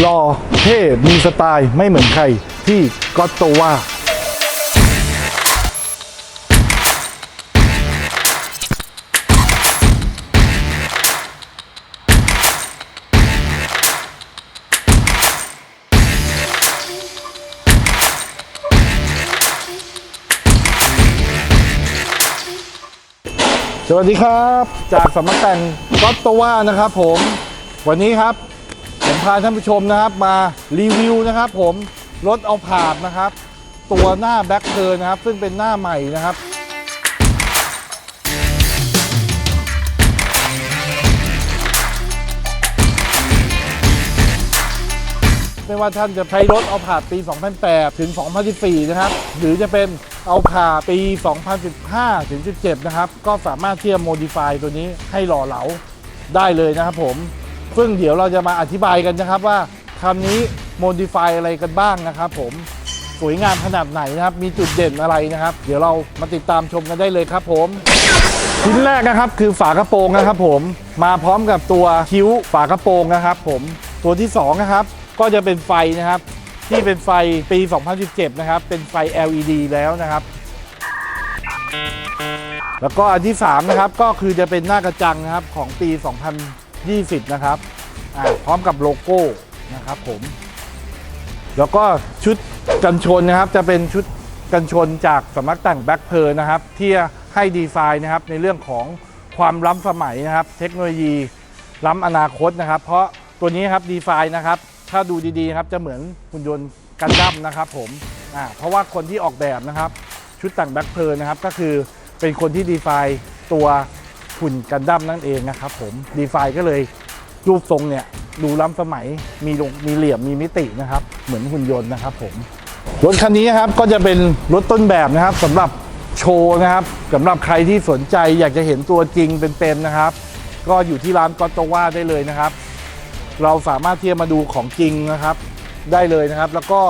หล่อเท่มีสไตล์ไม่เหมือนใครที่ก็โตว่าสวัสดีครับ จากสำนักแต่งก็ตว่านะครับผม วันนี้ครับ ผมพาท่านผู้ชมนะครับมารีวิวนะครับ ผมรถเอาผาดนะครับ ตัวหน้าแบ็คเทอร์นะครับ ซึ่งเป็นหน้าใหม่นะครับไม่ว่าท่านจะใช้รถเอาผาดปี 2008 ถึง 2014 นะครับ หรือจะเป็นเอาผาปี 2015 ถึง 17 นะครับ ก็สามารถที่จะโมดิฟายตัวนี้ให้หล่อเหลาได้เลยนะครับผม ซึ่งเดี๋ยวเราจะมาอธิบายกันนะครับว่าคันนี้โมดิฟายอะไรกันบ้างนะครับผมสวยงามขนาดไหนนะครับ มีจุดเด่นอะไรนะครับ เดี๋ยวเรามาติดตามชมกันได้เลยครับผม ชิ้นแรกนะครับคือฝากระโปรงนะครับผมมาพร้อมกับตัวคิ้วฝากระโปรงนะครับผมตัวที่สองนะครับก็จะเป็นไฟนะครับที่เป็นไฟปี 2017 นะครับ เป็นไฟ LED แล้วนะครับ แล้วก็อันที่3นะครับก็คือจะเป็นหน้ากระจังนะครับของปี 2000 20 นะครับอ่าพร้อมกับโลโก้นะครับผม แล้วก็ชุดกันชนนะครับจะเป็นชุดกันชนจากสำนักแต่งแบ็คเพ r ร์นะครับ ที่ให้ดีไซน์นะครับในเรื่องของความล้ำสมัยนะครับ เทคโนโลยีล้ำอนาคตนะครับ เพราะตัวนี้ครับดีไซน์นะครับ ถ้าดูดีๆครับจะเหมือนหุ่นยนต์กันดั้มนะครับผมอ่าเพราะว่าคนที่ออกแบบนะครับ ชุดแต่งแบ็คเพ r ร์นะครับ ก็คือเป็นคนที่ดีไซน์ตัว หุ่นกันดั้มนั่นเองนะครับผมดีไซน์ก็เลยรูปทรงเนี่ยดูล้ำสมัยมีลงมีเหลี่ยมมีมิตินะครับ เหมือนหุ่นยนต์นะครับผมรถคันนี้ครับก็จะเป็นรถต้นแบบนะครับสำหรับโชว์นะครับสำหรับใครที่สนใจอยากจะเห็นตัวจริงเป็นๆนะครับ ก็อยู่ที่ร้านกอตโตว่าได้เลยนะครับ เราสามารถที่จะมาดูของจริงนะครับ ได้เลยนะครับ แล้วก็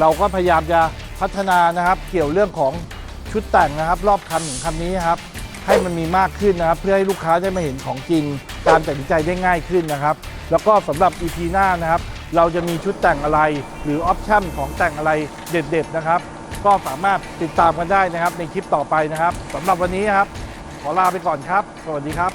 เราก็พยายามจะพัฒนานะครับ เกี่ยวเรื่องของชุดแต่งนะครับ รอบคันของคันนี้ครับ ให้มันมีมากขึ้นนะครับ เพื่อให้ลูกค้าได้มาเห็นของจริงการตัดสินใจได้ง่ายขึ้นนะครับ แล้วก็สำหรับ EP หน้านะครับ เราจะมีชุดแต่งอะไร หรือออปชั่นของแต่งอะไรเด็ดๆนะครับ ก็สามารถติดตามกันได้นะครับในคลิปต่อไปนะครับสำหรับวันนี้ครับขอลาไปก่อนครับ สวัสดีครับ